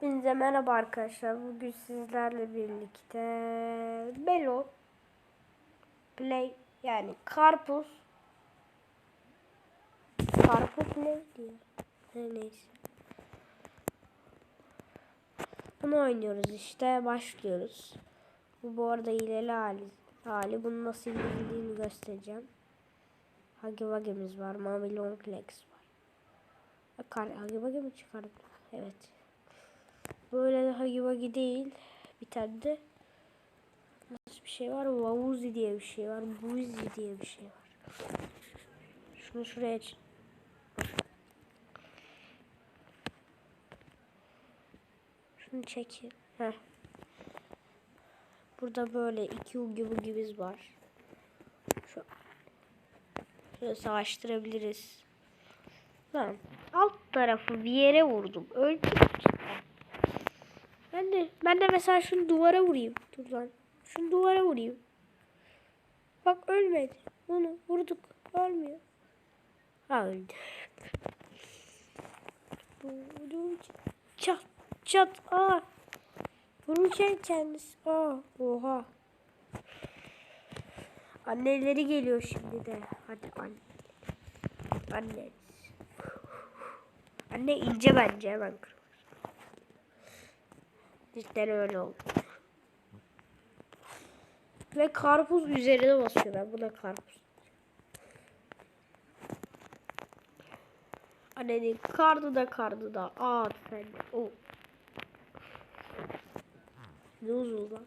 Hepinize merhaba arkadaşlar. Bugün sizlerle birlikte Belo Play yani karpuz Karpuz ne diyor? He, neyse. Bunu oynuyoruz işte. Başlıyoruz. Bu bu arada hileli hali. hali. Bunu nasıl indirildiğini göstereceğim. Hagi Wagi'miz var. Mami Longlegs var. Hagi Wagi mi çıkardım? Evet. Böyle de Hagi değil. Bir tane de nasıl bir şey var? Wawuzi diye bir şey var. Buzi diye bir şey var. Şunu şuraya Şunu çekin. Heh. Burada böyle iki ugi bugimiz var. Şu Şöyle savaştırabiliriz. Lan alt tarafı bir yere vurdum. Öldüm. Ben de ben de mesela şunu duvara vurayım. Dur lan. Şunu duvara vurayım. Bak ölmedi. Bunu vurduk. Ölmüyor. Ha öldü. Çat çat. Aa. Vururken kendisi. Aa. Oha. Anneleri geliyor şimdi de. Hadi anne. Anne. Anne ince bence hemen kırmızı. Cidden öyle oldu. Ve karpuz üzerine basıyor ben. Bu da karpuz. Annenin kardı da kardı da. Aa sen. O. Ne uzun lan.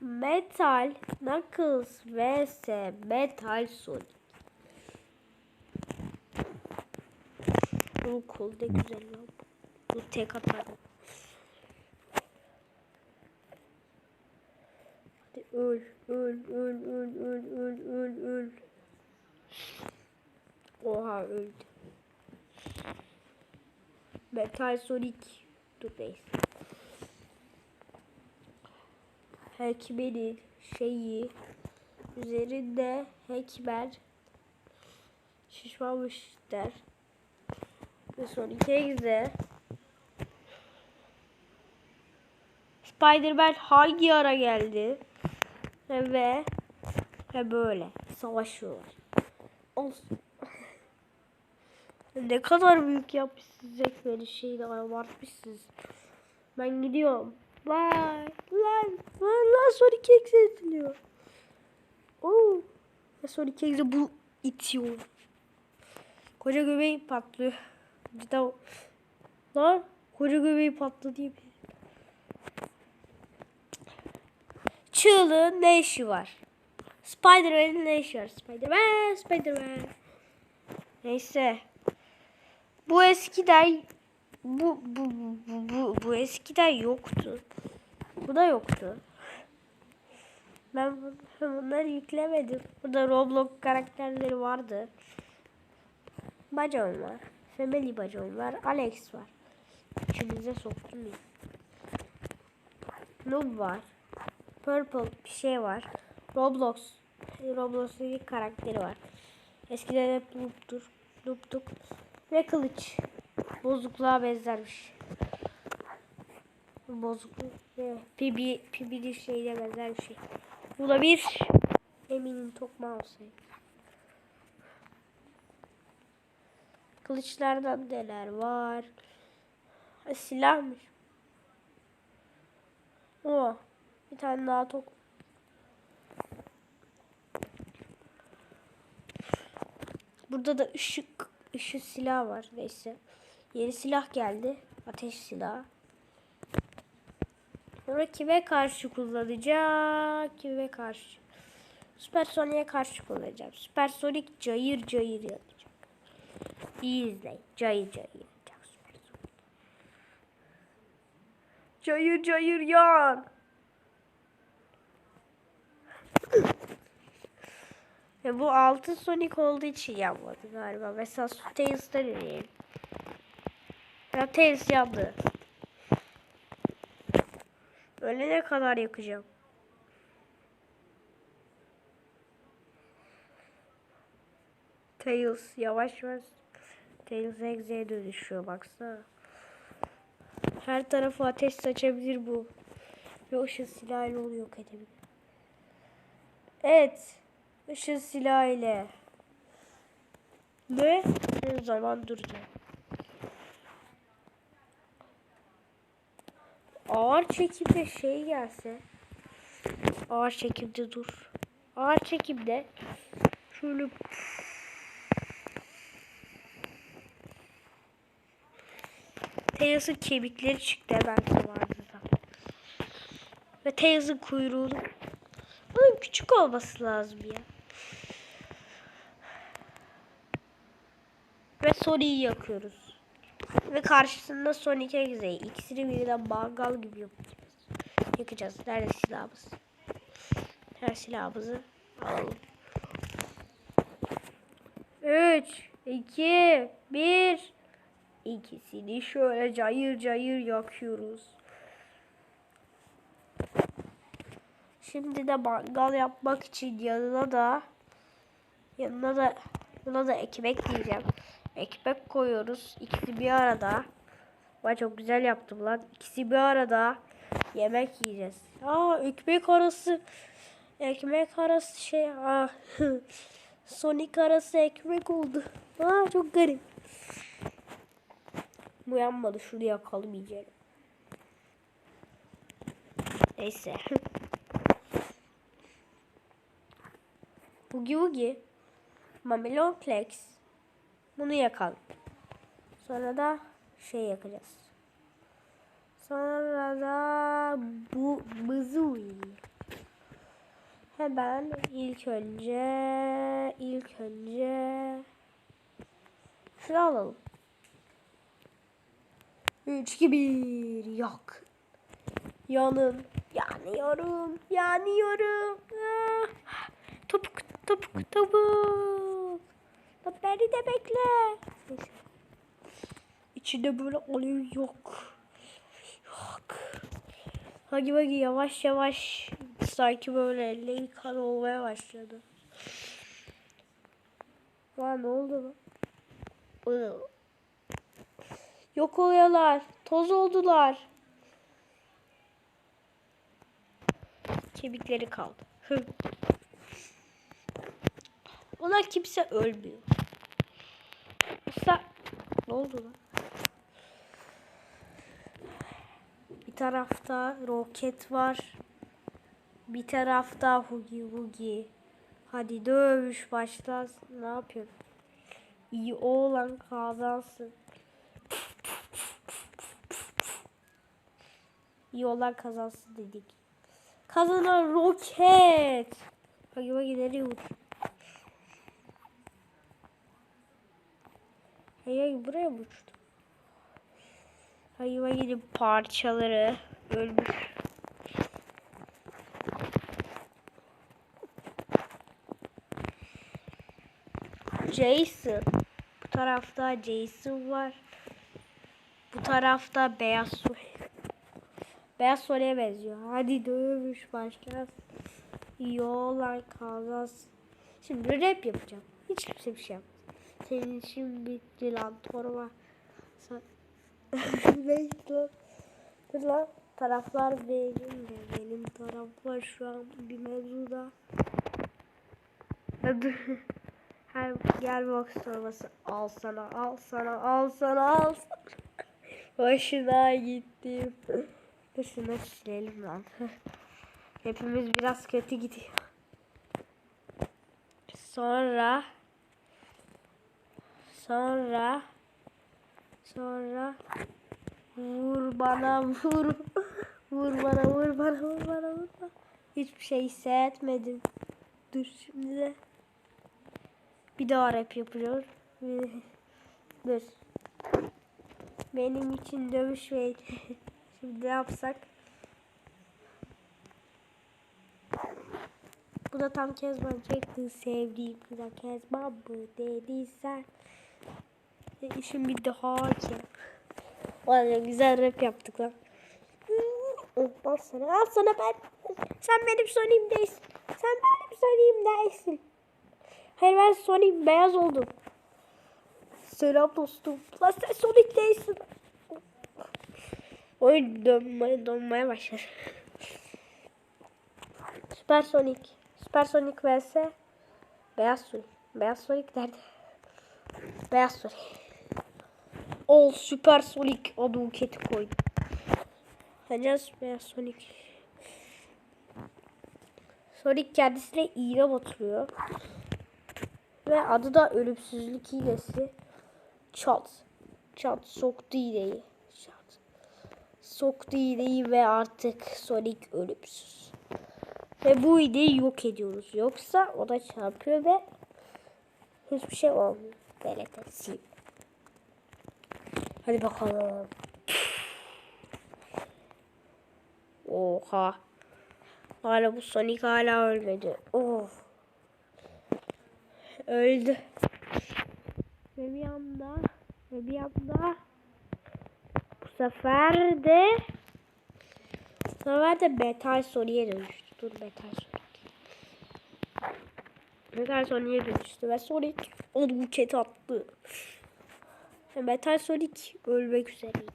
Metal Knuckles vs Metal Sonic. Bu kol ne güzel lan. Bu tek atar. Hadi öl, öl, öl, öl, öl, öl, öl, öl. Oha öldü. Metal Sonic. Dur neyse. Hekmen'in şeyi üzerinde Hekmen şişmamış der. Ve son iki egze Spider-Man hangi ara geldi? Ve ve böyle savaşıyorlar. Olsun. ne kadar büyük yapmışsınız Hekmen'in şeyini abartmışsınız. Ben gidiyorum. Bye. Lan, lan, lan Sonic X ediliyor. Oo. Ve Sonic X'e bu itiyor. Koca göbeği patlıyor. Cidden. Lan koca göbeği patladı bir. Çığlığın ne işi var? Spider-Man'in ne işi var? Spider-Man, Spider-Man. Neyse. Bu eskiden bu bu bu bu, bu, eskiden yoktu. Bu da yoktu. Ben bu- bunları yüklemedim. Burada Roblox karakterleri vardı. Bacon var. Family Bacon var. Alex var. İçinize soktum. Noob var. Purple bir şey var. Roblox. Roblox'un ilk karakteri var. Eskiden hep Noob'dur. Noob'duk. Ve kılıç. Bozukluğa benzermiş. Bozukluk. Pibi, pibi şeyine benzer bir şey. Bu da bir eminim tokma olsaydı. Kılıçlardan neler var? Ha, silahmış. O. Bir tane daha tok. Burada da ışık ışık silah var neyse. Yeni silah geldi. Ateş silahı. Kime karşı kullanacak? Kime karşı? Süpersonic'e karşı kullanacağım. Süpersonic cayır cayır yanacak. İyi izleyin. Cayır cayır yanacak Süpersonic. Cayır cayır yan. Ve bu altın Sonic olduğu için yanmadı galiba. Mesela su Tails'tan deneyelim. Ya Tails yandı. Ölene kadar yakacağım. Tails yavaş yavaş Tails Exe'ye dönüşüyor baksana. Her tarafı ateş saçabilir bu. Ve ışın silahıyla onu yok edebilir. Evet. Işın silahıyla. Ne? Ne zaman duracak? Ağır çekimde şey gelse. Ağır çekimde dur. Ağır çekimde şöyle Tails'ın kemikleri çıktı belki vardı da. Ve Tails'ın kuyruğu. Onun küçük olması lazım ya. Ve Sonic'i yakıyoruz. Ve karşısında Sonic Exe. İkisini birden mangal gibi yapacağız. Yakacağız. Nerede silahımız? Her silahımızı alalım. 3, 2, 1. İkisini şöyle cayır cayır yakıyoruz. Şimdi de mangal yapmak için yanına da yanına da yanına da ekmek diyeceğim. Ekmek koyuyoruz. İkisi bir arada. Vay çok güzel yaptım lan. İkisi bir arada yemek yiyeceğiz. Aa ekmek arası ekmek arası şey aa, Sonic arası ekmek oldu. Aa çok garip. Uyanmadı. Şunu yakalım iyice. Neyse. Boogie Woogie. Mamelon Plex. Bunu yakalım. Sonra da şey yakacağız. Sonra da bu Buzui. Hemen ilk önce ilk önce şunu alalım. 3 2 1 yok. Yanın. Yanıyorum. Yanıyorum. Ah. Topuk topuk topuk. Beni de bekle. Neyse. İçinde böyle alev yok. Yok. Hagi Vagi yavaş yavaş sanki böyle elleri kan olmaya başladı. Lan ne oldu lan? Iı. Yok oluyorlar. Toz oldular. Kemikleri kaldı. Ona kimse ölmüyor. Mesela ne oldu lan? Bir tarafta roket var. Bir tarafta Hugi Hugi. Hadi dövüş başlasın. Ne yapıyorsun? İyi oğlan kazansın. İyi olan dedik. Kazanan roket. Nereye uç. Hey buraya uçtu? Hayva gidip parçaları ölmüş. Jason. Bu tarafta Jason var. Bu tarafta beyaz su. Beyaz Sony'e benziyor. Hadi dövüş başlasın. Yollar kazansın. Şimdi rap yapacağım. Hiç kimse bir şey yapmaz. Senin işin bitti lan torba. Sen... Lan. Taraflar benim de. Benim taraflar şu an bir mevzuda. Her gel box torbası al sana al sana al sana al sana. Hoşuna gittim. Şunu silelim lan. Hepimiz biraz kötü gidiyor. Sonra sonra sonra vur bana vur vur bana vur bana vur bana vur bana. Hiçbir şey hissetmedim. Dur şimdi de bir daha rap yapıyor. Dur. Benim için dövüşmeyin. Şimdi ne yapsak? Bu da tam Kezban çekti sevdiğim kıza Kezban mı dediysen e, işim bir daha ki. Valla güzel rap yaptık lan. Al sana, al sana ben. Sen benim Sony'im değilsin. Sen benim Sony'im değilsin. Hayır ben Sony'im beyaz oldum. Selam dostum. Lan sen Sonic değilsin. Oyun dönmeye, dönmeye başlar. Süper Sonic. Süper Sonic vs. Beyaz Sonic. Beyaz Sonic nerede? Beyaz Sonic. Ol Süper Sonic adı uketi koydu. Bence Beyaz Sonic. Sonic kendisine iğne batırıyor. Ve adı da ölümsüzlük iğnesi. Çat. Çat soktu iğneyi. Soktu iğneyi ve artık Sonic ölümsüz. Ve bu iğneyi yok ediyoruz. Yoksa o da çarpıyor ve hiçbir şey olmuyor. TRT sil. Hadi bakalım. Oha. Hala bu Sonic hala ölmedi. Of. Öldü. Ve bir anda ve bir anda sefer de bu sefer de Metal Sonic'e dönüştü. Dur Metal Sonic. Metal Sonic'e dönüştü ve Sonic onu buket attı. Metal Sonic ölmek üzereydi.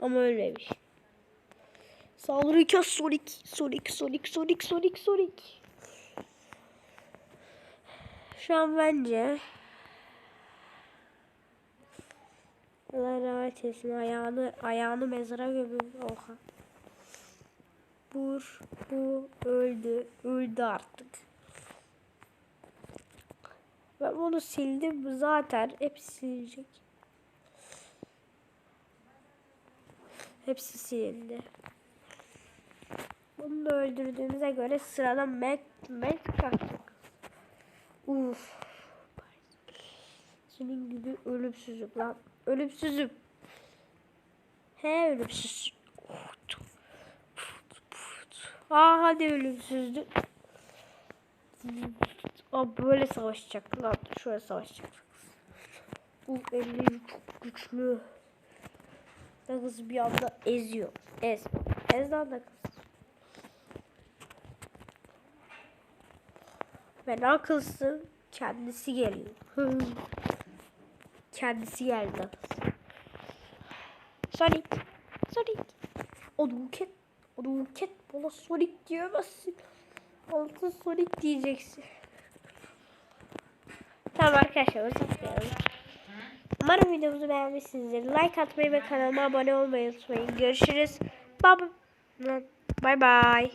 Ama ölmemiş. Saldırırken Sonic, Sonic, Sonic, Sonic, Sonic, Sonic. Şu an bence Allah rahmet eylesin ayağını ayağını mezara gömün oha. Bu bu öldü öldü artık. Ben bunu sildim zaten hepsi silecek. Hepsi silindi. Bunu da öldürdüğümüze göre sıradan Mac Mac kalkacak. Uf. Senin gibi ölümsüzüm lan. Ölümsüzüm. He ölümsüz. Aa hadi ölümsüzdü. Aa böyle savaşacak lan. Şöyle savaşacak. Bu elleri çok güçlü. Ve kız bir anda eziyor. Ez. Ez lan da kız. Ve Knuckles'ın kendisi geliyor. Kendisi geldi. Sonic. Sonic. O duket. O duket. Bana Sonic diyemezsin. Altın Sonic diyeceksin. Tamam arkadaşlar dilerim. Umarım videomuzu beğenmişsinizdir. Like atmayı ve kanalıma abone olmayı unutmayın. Görüşürüz. Bye bye.